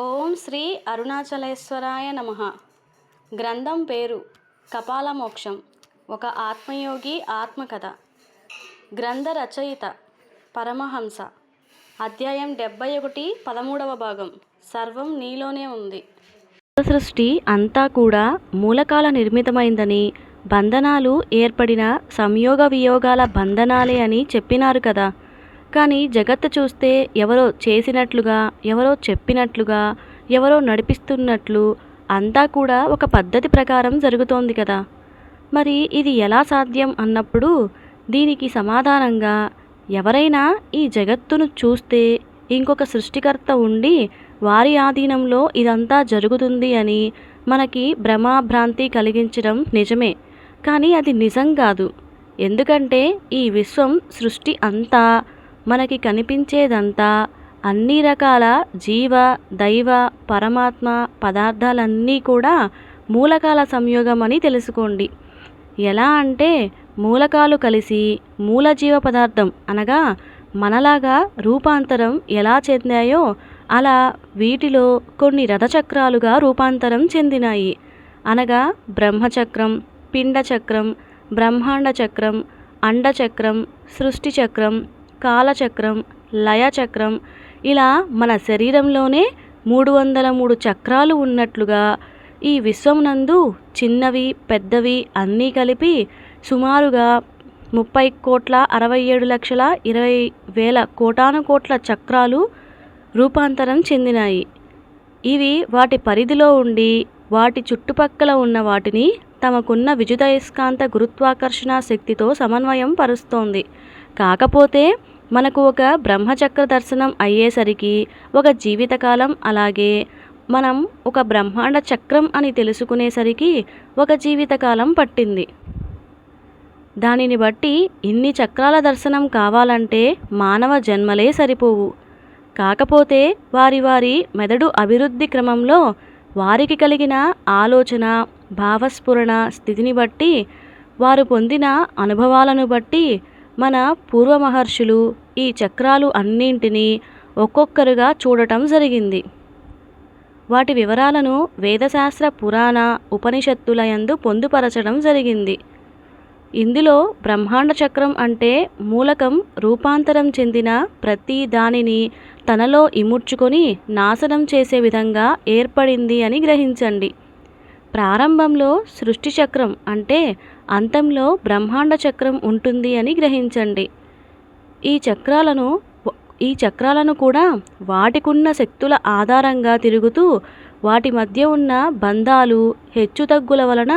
ఓం శ్రీ అరుణాచలేశ్వరాయ నమ. గ్రంథం పేరు కపాలమోక్షం ఒక ఆత్మయోగి ఆత్మకథ. గ్రంథ రచయిత పరమహంస. అధ్యాయం డెబ్బై ఒకటి పదమూడవ భాగం. సర్వం నీలోనే ఉంది. సృష్టి అంతా కూడా మూలకాల నిర్మితమైందని బంధనాలు ఏర్పడిన సంయోగ వియోగాల బంధనాలే అని చెప్పినారు కదా. కానీ జగత్తు చూస్తే ఎవరో చేసినట్లుగా ఎవరో చెప్పినట్లుగా ఎవరో నడిపిస్తున్నట్లు అంతా కూడా ఒక పద్ధతి ప్రకారం జరుగుతోంది కదా. మరి ఇది ఎలా సాధ్యం అన్నప్పుడు దీనికి సమాధానంగా ఎవరైనా ఈ జగత్తును చూస్తే ఇంకొక సృష్టికర్త ఉండి వారి ఆధీనంలో ఇదంతా జరుగుతుంది అని మనకి భ్రమాభ్రాంతి కలిగించడం నిజమే. కానీ అది నిజం కాదు. ఎందుకంటే ఈ విశ్వం సృష్టి అంతా మనకి కనిపించేదంతా అన్ని రకాల జీవ దైవ పరమాత్మ పదార్థాలన్నీ కూడా మూలకాల సంయోగం అని తెలుసుకోండి. ఎలా అంటే మూలకాలు కలిసి మూల జీవ పదార్థం అనగా మనలాగా రూపాంతరం ఎలా చెందాయో అలా వీటిలో కొన్ని రథచక్రాలుగా రూపాంతరం చెందినాయి. అనగా బ్రహ్మచక్రం పిండచక్రం బ్రహ్మాండ చక్రం అండచక్రం సృష్టి చక్రం కాలచక్రం లయచక్రం ఇలా మన శరీరంలోనే మూడు వందల మూడు చక్రాలు ఉన్నట్లుగా ఈ విశ్వమునందు చిన్నవి పెద్దవి అన్నీ కలిపి సుమారుగా ముప్పై కోట్ల అరవై ఏడు లక్షల ఇరవై వేల కోటాను కోట్ల చక్రాలు రూపాంతరం చెందినాయి. ఇవి వాటి పరిధిలో ఉండి వాటి చుట్టుపక్కల ఉన్న వాటిని తమకున్న విద్యుదయస్కాంత గురుత్వాకర్షణ శక్తితో సమన్వయం పరుస్తోంది. కాకపోతే మనకు ఒక బ్రహ్మచక్ర దర్శనం అయ్యేసరికి ఒక జీవితకాలం అలాగే మనం ఒక బ్రహ్మాండ చక్రం అని తెలుసుకునేసరికి ఒక జీవితకాలం పట్టింది. దానిని బట్టి ఇన్ని చక్రాల దర్శనం కావాలంటే మానవ జన్మలే సరిపోవు. కాకపోతే వారి వారి మెదడు అభివృద్ధి క్రమంలో వారికి కలిగిన ఆలోచన భావస్ఫురణ స్థితిని బట్టి వారు పొందిన అనుభవాలను బట్టి మన పూర్వ మహర్షులు ఈ చక్రాలు అన్నింటినీ ఒక్కొక్కరుగా చూడటం జరిగింది. వాటి వివరాలను వేదశాస్త్ర పురాణ ఉపనిషత్తులయందు పొందుపరచడం జరిగింది. ఇందులో బ్రహ్మాండ చక్రం అంటే మూలకం రూపాంతరం చెందిన ప్రతి దానిని తనలో ఇముడ్చుకొని నాశనం చేసే విధంగా ఏర్పడింది అని గ్రహించండి. ప్రారంభంలో సృష్టి చక్రం అంటే అంతంలో బ్రహ్మాండ చక్రం ఉంటుంది అని గ్రహించండి. ఈ చక్రాలను ఈ చక్రాలను కూడా వాటికున్న శక్తుల ఆధారంగా తిరుగుతూ వాటి మధ్య ఉన్న బంధాలు హెచ్చుతగ్గుల వలన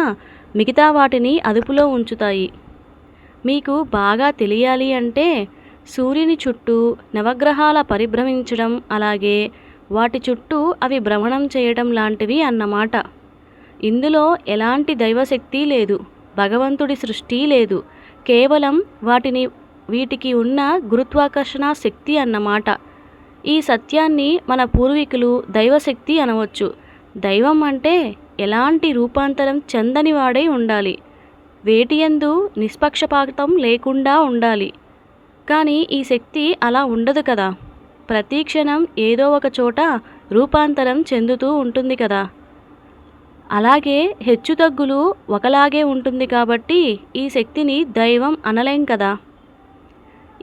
మిగతా వాటిని అదుపులో ఉంచుతాయి. మీకు బాగా తెలియాలి అంటే సూర్యుని చుట్టూ నవగ్రహాల పరిభ్రమించడం అలాగే వాటి చుట్టూ అవి భ్రమణం చేయడం లాంటివి అన్నమాట. ఇందులో ఎలాంటి దైవశక్తి లేదు భగవంతుడి సృష్టి లేదు. కేవలం వాటిని వీటికి ఉన్న గురుత్వాకర్షణ శక్తి అన్నమాట. ఈ సత్యాన్ని మన పూర్వీకులు దైవశక్తి అనవచ్చు. దైవం అంటే ఎలాంటి రూపాంతరం చెందని వాడై ఉండాలి. వేటియందు నిష్పక్షపాతం లేకుండా ఉండాలి. కానీ ఈ శక్తి అలా ఉండదు కదా. ప్రతి క్షణం ఏదో ఒక చోట రూపాంతరం చెందుతూ ఉంటుంది కదా. అలాగే హెచ్చుతగ్గులు ఒకలాగే ఉంటుంది కాబట్టి ఈ శక్తిని దైవం అనలేం కదా.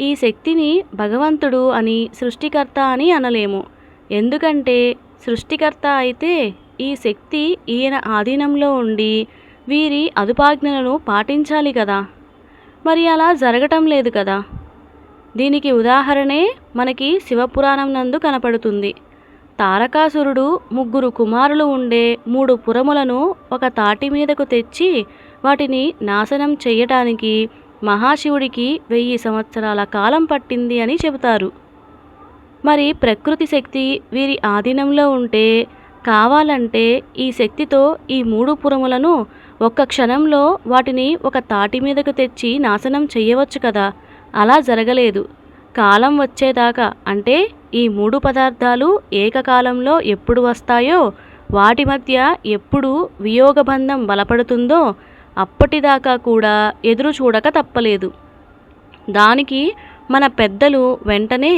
ఈ శక్తిని భగవంతుడు అని సృష్టికర్త అని అనలేము. ఎందుకంటే సృష్టికర్త అయితే ఈ శక్తి ఈయన ఆధీనంలో ఉండి వీరి అదుపాజ్ఞలను పాటించాలి కదా. మరి అలా జరగటం లేదు కదా. దీనికి ఉదాహరణే మనకి శివపురాణం నందు కనపడుతుంది. తారకాసురుడు ముగ్గురు కుమారులు ఉండే మూడు పురములను ఒక తాటి మీదకు తెచ్చి వాటిని నాశనం చేయటానికి మహాశివుడికి వెయ్యి సంవత్సరాల కాలం పట్టింది అని చెబుతారు. మరి ప్రకృతి శక్తి వీరి ఆధీనంలో ఉంటే కావాలంటే ఈ శక్తితో ఈ మూడు పురములను ఒక్క క్షణంలో వాటిని ఒక తాటి మీదకు తెచ్చి నాశనం చేయవచ్చు కదా. అలా జరగలేదు. కాలం వచ్చేదాకా అంటే ఈ మూడు పదార్థాలు ఏకకాలంలో ఎప్పుడు వస్తాయో వాటి మధ్య ఎప్పుడు వియోగబంధం బలపడుతుందో అప్పటిదాకా కూడా ఎదురు చూడక తప్పలేదు. దానికి మన పెద్దలు వెంటనే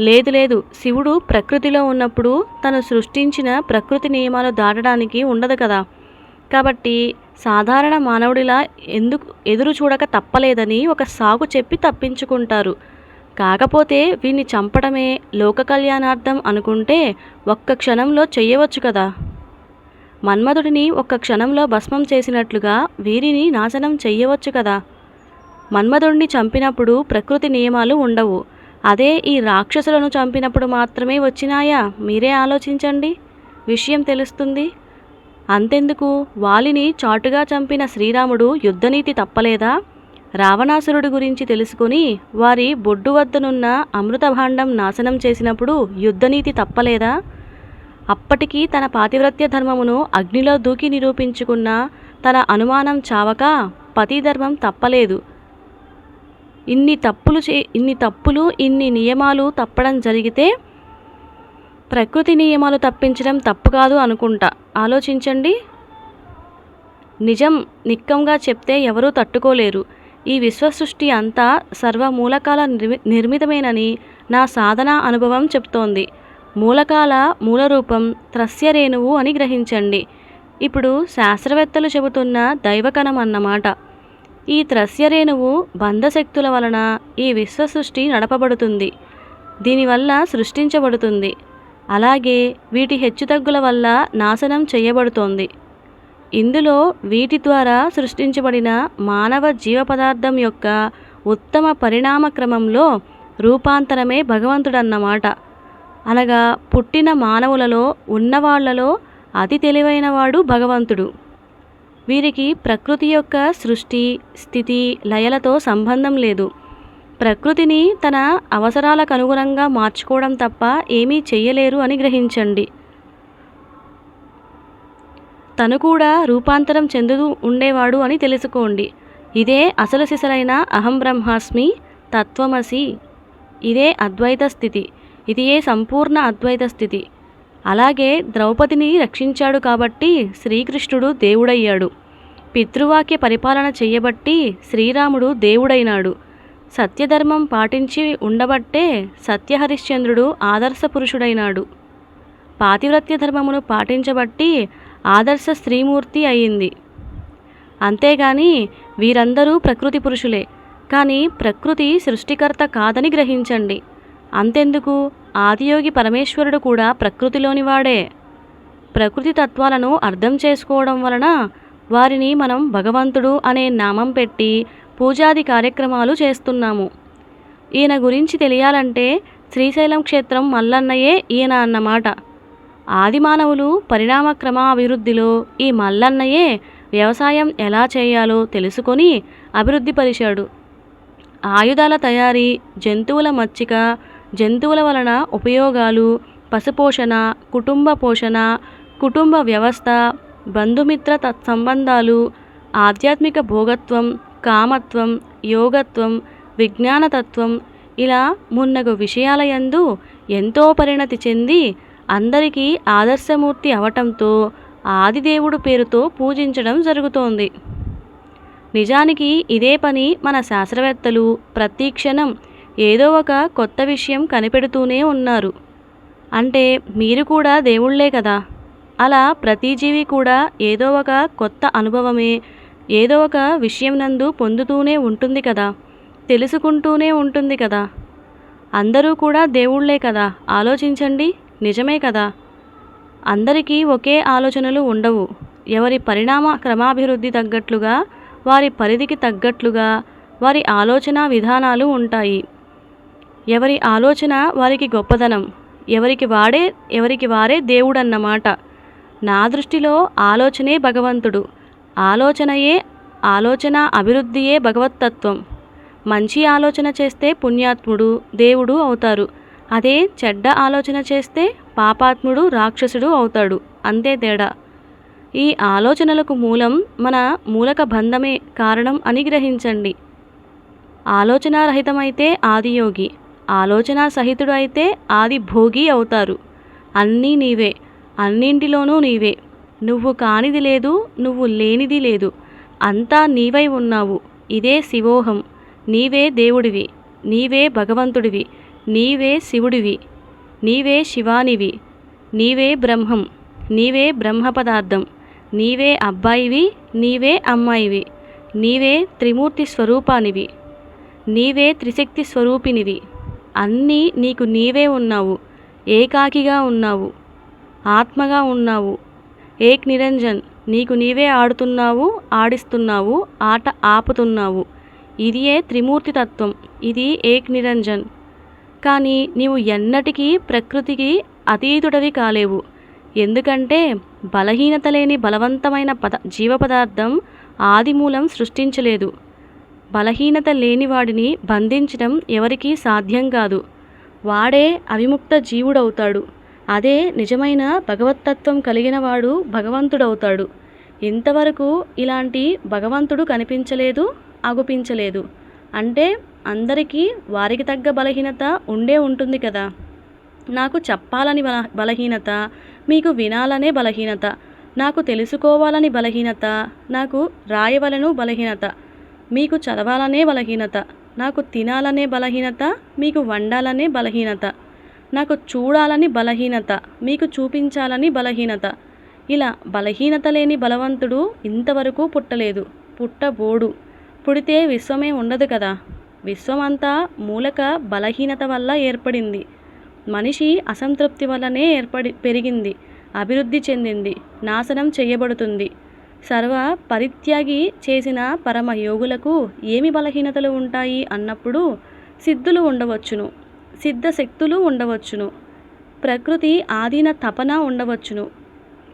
లేదు లేదు శివుడు ప్రకృతిలో ఉన్నప్పుడు తను సృష్టించిన ప్రకృతి నియమాలు దాటడానికి ఉండదు కదా. కాబట్టి సాధారణ మానవుడిలా ఎందుకు ఎదురు చూడక తప్పలేదని ఒక సాగు చెప్పి తప్పించుకుంటారు. కాకపోతే వీన్ని చంపడమే లోక కళ్యాణార్థం అనుకుంటే ఒక్క క్షణంలో చెయ్యవచ్చు కదా. మన్మధుడిని ఒక్క క్షణంలో భస్మం చేసినట్లుగా వీరిని నాశనం చెయ్యవచ్చు కదా. మన్మధుడిని చంపినప్పుడు ప్రకృతి నియమాలు ఉండవు. అదే ఈ రాక్షసులను చంపినప్పుడు మాత్రమే వచ్చినాయా? మీరే ఆలోచించండి. విషయం తెలుస్తుంది. అంతెందుకు? వాలిని చాటుగా చంపిన శ్రీరాముడు యుద్ధనీతి తప్పలేదా? రావణాసురుడి గురించి తెలుసుకుని వారి బొడ్డు వద్దనున్న అమృతభాండం నాశనం చేసినప్పుడు యుద్ధనీతి తప్పలేదా? అప్పటికి తన పాతివ్రత్య ధర్మమును అగ్నిలో దూకి నిరూపించుకున్న తన అనుమానం చావక పతిధర్మం తప్పలేదు. ఇన్ని తప్పులు చే ఇన్ని తప్పులు ఇన్ని నియమాలు తప్పడం జరిగితే ప్రకృతి నియమాలు తప్పించడం తప్పు కాదు అనుకుంటా. ఆలోచించండి. నిజం నిక్కంగా చెప్తే ఎవరూ తట్టుకోలేరు. ఈ విశ్వసృష్టి అంతా సర్వమూలకాల నిర్మి నిర్మితమేనని నా సాధన అనుభవం చెప్తోంది మూలకాల మూలరూపం త్రస్యరేణువు అని గ్రహించండి. ఇప్పుడు శాస్త్రవేత్తలు చెబుతున్న దైవకణం అన్నమాట ఈ త్రస్యరేణువు బంధశక్తుల వలన ఈ విశ్వసృష్టి నడపబడుతుంది. దీనివల్ల సృష్టించబడుతుంది. అలాగే వీటి హెచ్చుతగ్గుల వల్ల నాశనం చేయబడుతోంది. ఇందులో వీటి ద్వారా సృష్టించబడిన మానవ జీవ పదార్థం యొక్క ఉత్తమ పరిణామ క్రమంలో రూపాంతరమే భగవంతుడన్నమాట. అనగా పుట్టిన మానవులలో ఉన్నవాళ్ళలో అతి తెలివైనవాడు భగవంతుడు. వీరికి ప్రకృతి యొక్క సృష్టి స్థితి లయలతో సంబంధం లేదు. ప్రకృతిని తన అవసరాలకు అనుగుణంగా మార్చుకోవడం తప్ప ఏమీ చెయ్యలేరు అని గ్రహించండి. తను కూడా రూపాంతరం చెందుతూ ఉండేవాడు అని తెలుసుకోండి. ఇదే అసలు సిసలైన అహం బ్రహ్మాస్మి తత్వమసి. ఇదే అద్వైత స్థితి. ఇదియే సంపూర్ణ అద్వైత స్థితి. అలాగే ద్రౌపదిని రక్షించాడు కాబట్టి శ్రీకృష్ణుడు దేవుడయ్యాడు. పితృవాక్య పరిపాలన చేయబట్టి శ్రీరాముడు దేవుడైనాడు. సత్యధర్మం పాటించి ఉండబట్టే సత్యహరిశ్చంద్రుడు ఆదర్శ పురుషుడైనాడు. పాతివ్రత్య ధర్మమును పాటించబట్టి ఆదర్శ స్త్రీమూర్తి అయింది. అంతేగాని వీరందరూ ప్రకృతి పురుషులే. కానీ ప్రకృతి సృష్టికర్త కాదని గ్రహించండి. అంతెందుకు? ఆదియోగి పరమేశ్వరుడు కూడా ప్రకృతిలోని వాడే. ప్రకృతి తత్వాలను అర్థం చేసుకోవడం వలన వారిని మనం భగవంతుడు అనే నామం పెట్టి పూజాది కార్యక్రమాలు చేస్తున్నాము. ఈయన గురించి తెలియాలంటే శ్రీశైలం క్షేత్రం మల్లన్నయే ఈయన అన్నమాట. ఆదిమానవులు పరిణామక్రమ అభివృద్ధిలో ఈ మల్లన్నయే వ్యవసాయం ఎలా చేయాలో తెలుసుకొని అభివృద్ధి పరిచాడు. ఆయుధాల తయారీ జంతువుల మచ్చిక జంతువుల వలన ఉపయోగాలు పశుపోషణ కుటుంబ పోషణ కుటుంబ వ్యవస్థ బంధుమిత్ర తత్సంబంధాలు ఆధ్యాత్మిక భోగత్వం కామత్వం యోగత్వం విజ్ఞానతత్వం ఇలా మున్నగు విషయాలయందు ఎంతో పరిణతి చెంది అందరికీ ఆదర్శమూర్తి అవటంతో ఆదిదేవుడు పేరుతో పూజించడం జరుగుతోంది. నిజానికి ఇదే పని మన శాస్త్రవేత్తలు ప్రతి క్షణం ఏదో ఒక కొత్త విషయం కనిపెడుతూనే ఉన్నారు. అంటే మీరు కూడా దేవుళ్ళే కదా? అలా ప్రతి జీవి కూడా ఏదో ఒక కొత్త అనుభవమే ఏదో ఒక విషయం నందు పొందుతూనే ఉంటుంది కదా? తెలుసుకుంటూనే ఉంటుంది కదా? అందరూ కూడా దేవుళ్ళే కదా? ఆలోచించండి. నిజమే కదా? అందరికీ ఒకే ఆలోచనలు ఉండవు. ఎవరి పరిణామ క్రమాభివృద్ధి తగ్గట్లుగా వారి పరిధికి తగ్గట్లుగా వారి ఆలోచన విధానాలు ఉంటాయి. ఎవరి ఆలోచన వారికి గొప్పదనం ఎవరికి వాడే ఎవరికి వారే దేవుడన్నమాట. నా దృష్టిలో ఆలోచనే భగవంతుడు. ఆలోచనయే ఆలోచన అభివృద్ధియే భగవత్తత్వం. మంచి ఆలోచన చేస్తే పుణ్యాత్ముడు దేవుడు అవుతారు. అదే చెడ్డ ఆలోచన చేస్తే పాపాత్ముడు రాక్షసుడు అవుతాడు. అంతే తేడా. ఈ ఆలోచనలకు మూలం మన మూలక బంధమే కారణం అని గ్రహించండి. ఆలోచనారహితమైతే ఆదియోగి ఆలోచన సహితుడు అయితే ఆది భోగి అవుతారు. అన్నీ నీవే అన్నింటిలోనూ నీవే. నువ్వు కానిది లేదు నువ్వు లేనిది లేదు. అంతా నీవై ఉన్నావు. ఇదే శివోహం. నీవే దేవుడివి. నీవే భగవంతుడివి. నీవే శివుడివి నీవే శివానివి నీవే బ్రహ్మం నీవే బ్రహ్మ పదార్థం నీవే అబ్బాయివి నీవే అమ్మాయివి నీవే త్రిమూర్తి స్వరూపానివి నీవే త్రిశక్తి స్వరూపినివి. అన్నీ నీకు నీవే ఉన్నావు ఏకాకిగా ఉన్నావు ఆత్మగా ఉన్నావు. ఏక్ నిరంజన్ నీకు నీవే ఆడుతున్నావు ఆడిస్తున్నావు ఆట ఆపుతున్నావు. ఇదియే త్రిమూర్తి తత్వం ఇది ఏక్ నిరంజన్. కానీ నీవు ఎన్నటికీ ప్రకృతికి అతీతుడవి కాలేవు. ఎందుకంటే బలహీనత లేని బలవంతమైన పద జీవ పదార్థం ఆదిమూలం సృష్టించలేదు. బలహీనత లేని వాడిని బంధించడం ఎవరికీ సాధ్యం కాదు. వాడే అవిముక్త జీవుడవుతాడు. అదే నిజమైన భగవత్తత్వం కలిగిన వాడు భగవంతుడవుతాడు. ఇంతవరకు ఇలాంటి భగవంతుడు కనిపించలేదు అగుపించలేదు అంటే అందరికీ వారికి తగ్గ బలహీనత ఉండే ఉంటుంది కదా. నాకు చెప్పాలని బల బలహీనత మీకు వినాలనే బలహీనత నాకు తెలుసుకోవాలని బలహీనత నాకు రాయవలను బలహీనత మీకు చదవాలనే బలహీనత నాకు తినాలనే బలహీనత మీకు వండాలనే బలహీనత నాకు చూడాలని బలహీనత మీకు చూపించాలని బలహీనత. ఇలా బలహీనత లేని బలవంతుడు ఇంతవరకు పుట్టలేదు. పుట్టబోడు. పుడితే విశ్వమే ఉండదు కదా. విశ్వమంతా మూలక బలహీనత వల్ల ఏర్పడింది. మనిషి అసంతృప్తి వల్లనే ఏర్పడి పెరిగింది అభివృద్ధి చెందింది నాశనం చేయబడుతుంది. సర్వ పరిత్యాగి చేసిన పరమ యోగులకు ఏమి బలహీనతలు ఉంటాయి అన్నప్పుడు సిద్ధులు ఉండవచ్చును సిద్ధ శక్తులు ఉండవచ్చును. ప్రకృతి ఆధీన తపన ఉండవచ్చును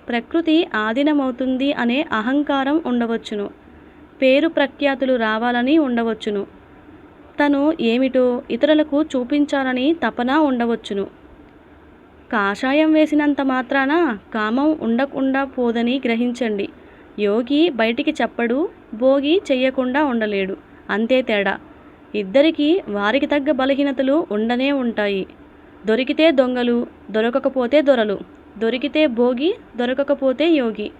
ప్రకృతి ఆధీనమవుతుంది అనే అహంకారం ఉండవచ్చును. పేరు ప్రఖ్యాతులు రావాలని ఉండవచ్చును. తను ఏమిటో ఇతరులకు చూపించాలని తపన ఉండవచ్చును. కాషాయం వేసినంత మాత్రాన కామం ఉండకుండా పోదని గ్రహించండి. యోగి బయటికి చెప్పడు భోగి చెయ్యకుండా ఉండలేడు. అంతే తేడా. ఇద్దరికీ వారికి తగ్గ బలహీనతలు ఉండనే ఉంటాయి. దొరికితే దొంగలు దొరకకపోతే దొరలు. దొరికితే భోగి దొరకకపోతే యోగి.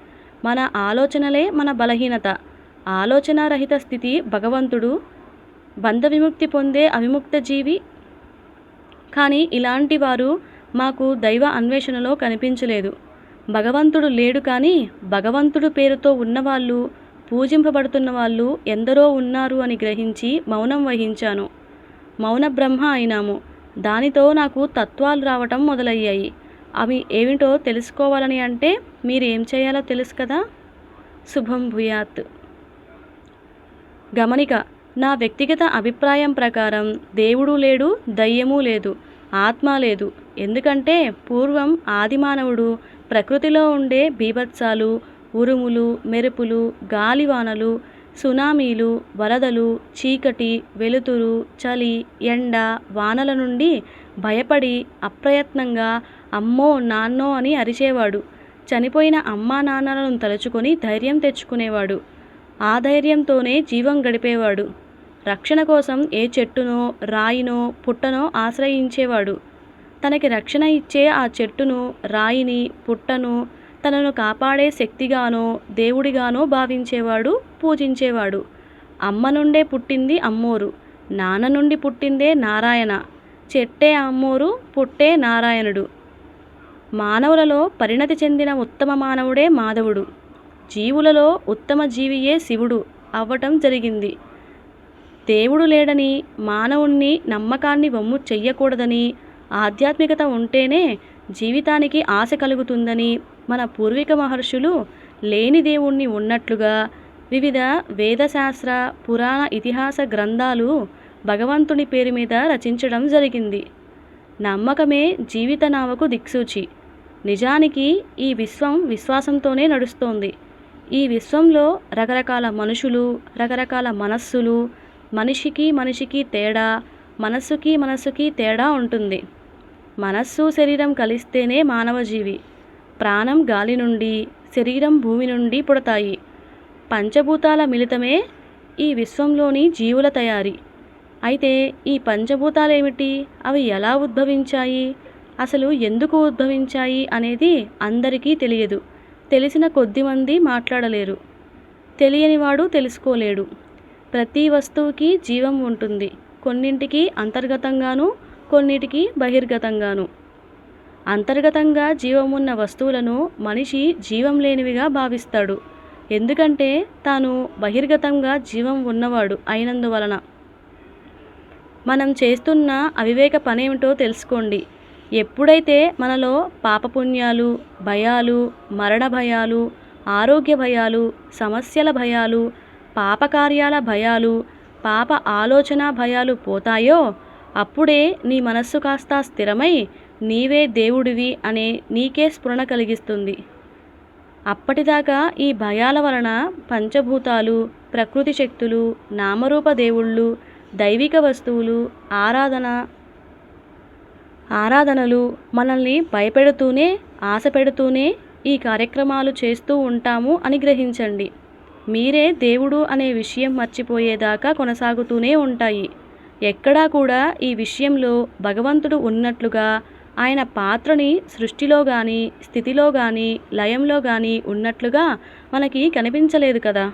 మన ఆలోచనలే మన బలహీనత. ఆలోచనారహిత స్థితి భగవంతుడు బంధ విముక్తి పొందే అవిముక్త జీవి. కానీ ఇలాంటి వారు మాకు దైవ అన్వేషణలో కనిపించలేదు. భగవంతుడు లేడు కానీ భగవంతుడు పేరుతో ఉన్నవాళ్ళు పూజింపబడుతున్న వాళ్ళు ఎందరో ఉన్నారు అని గ్రహించి మౌనం వహించాను. మౌన బ్రహ్మ అయినాము. దానితో నాకు తత్వాలు రావటం మొదలయ్యాయి. అవి ఏమిటో తెలుసుకోవాలని అంటే మీరు ఏం చేయాలో తెలుసు కదా? శుభం భూయాత్. గమనిక నా వ్యక్తిగత అభిప్రాయం ప్రకారం దేవుడు లేడు దయ్యము లేదు ఆత్మ లేదు. ఎందుకంటే పూర్వం ఆదిమానవుడు ప్రకృతిలో ఉండే బీభత్సాలు ఉరుములు మెరుపులు గాలివానలు సునామీలు వరదలు చీకటి వెలుతురు చలి ఎండ వానల నుండి భయపడి అప్రయత్నంగా అమ్మో నాన్నో అని అరిచేవాడు. చనిపోయిన అమ్మా నాన్నలను తలుచుకొని ధైర్యం తెచ్చుకునేవాడు. ఆ ధైర్యంతోనే జీవం గడిపేవాడు. రక్షణ కోసం ఏ చెట్టునో రాయినో పుట్టనో ఆశ్రయించేవాడు. తనకి రక్షణ ఇచ్చే ఆ చెట్టును రాయిని పుట్టను తనను కాపాడే శక్తిగానో దేవుడిగానో భావించేవాడు పూజించేవాడు. అమ్మ నుండే పుట్టింది అమ్మోరు నాన్న నుండి పుట్టిందే నారాయణ. చెట్టే అమ్మోరు పుట్టే నారాయణుడు. మానవులలో పరిణతి చెందిన ఉత్తమ మానవుడే మాధవుడు. జీవులలో ఉత్తమ జీవియే శివుడు. అవ్వటం జరిగింది. దేవుడు లేడని మానవుణ్ణి నమ్మకాన్ని వమ్ము చెయ్యకూడదని ఆధ్యాత్మికత ఉంటేనే జీవితానికి ఆశ కలుగుతుందని మన పూర్వీక మహర్షులు లేని దేవుణ్ణి ఉన్నట్లుగా వివిధ వేదశాస్త్ర పురాణ ఇతిహాస గ్రంథాలు భగవంతుని పేరు మీద రచించడం జరిగింది. నమ్మకమే జీవిత నావకు దిక్సూచి. నిజానికి ఈ విశ్వం విశ్వాసంతోనే నడుస్తోంది. ఈ విశ్వంలో రకరకాల మనుషులు రకరకాల మనస్సులు మనిషికి మనిషికి తేడా మనస్సుకి మనస్సుకి తేడా ఉంటుంది. మనస్సు శరీరం కలిస్తేనే మానవజీవి. ప్రాణం గాలి నుండి శరీరం భూమి నుండి పుడతాయి. పంచభూతాల మిళితమే ఈ విశ్వంలోని జీవుల తయారీ. అయితే ఈ పంచభూతాలు ఏమిటి అవి ఎలా ఉద్భవించాయి? అసలు ఎందుకు ఉద్భవించాయి అనేది అందరికీ తెలియదు. తెలిసిన కొద్దిమంది మాట్లాడలేరు. తెలియనివాడు తెలుసుకోలేడు. ప్రతి వస్తువుకి జీవం ఉంటుంది. కొన్నింటికి అంతర్గతంగాను కొన్నిటికి బహిర్గతంగాను. అంతర్గతంగా జీవమున్న వస్తువులను మనిషి జీవం లేనివిగా భావిస్తాడు. ఎందుకంటే తాను బహిర్గతంగా జీవం ఉన్నవాడు అయినందువలన. మనం చేస్తున్న అవివేక పనేమిటో తెలుసుకోండి. ఎప్పుడైతే మనలో పాపపుణ్యాలు భయాలు మరణ భయాలు ఆరోగ్య భయాలు సమస్యల భయాలు పాపకార్యాల భయాలు పాప ఆలోచన భయాలు పోతాయో అప్పుడే నీ మనస్సు కాస్త స్థిరమై నీవే దేవుడివి అనే నీకే స్ఫురణ కలిగిస్తుంది. అప్పటిదాకా ఈ భయాల వలన పంచభూతాలు ప్రకృతి శక్తులు నామరూప దేవుళ్ళు దైవిక వస్తువులు ఆరాధన ఆరాధనలు మనల్ని భయపెడుతూనే ఆశ పెడుతూనే ఈ కార్యక్రమాలు చేస్తూ ఉంటాము అని గ్రహించండి. మీరే దేవుడు అనే విషయం మర్చిపోయేదాకా కొనసాగుతూనే ఉంటాయి. ఎక్కడా కూడా ఈ విషయంలో భగవంతుడు ఉన్నట్లుగా ఆయన పాత్రని సృష్టిలో కానీ స్థితిలో కానీ లయంలో కానీ ఉన్నట్లుగా మనకి కనిపించలేదు కదా.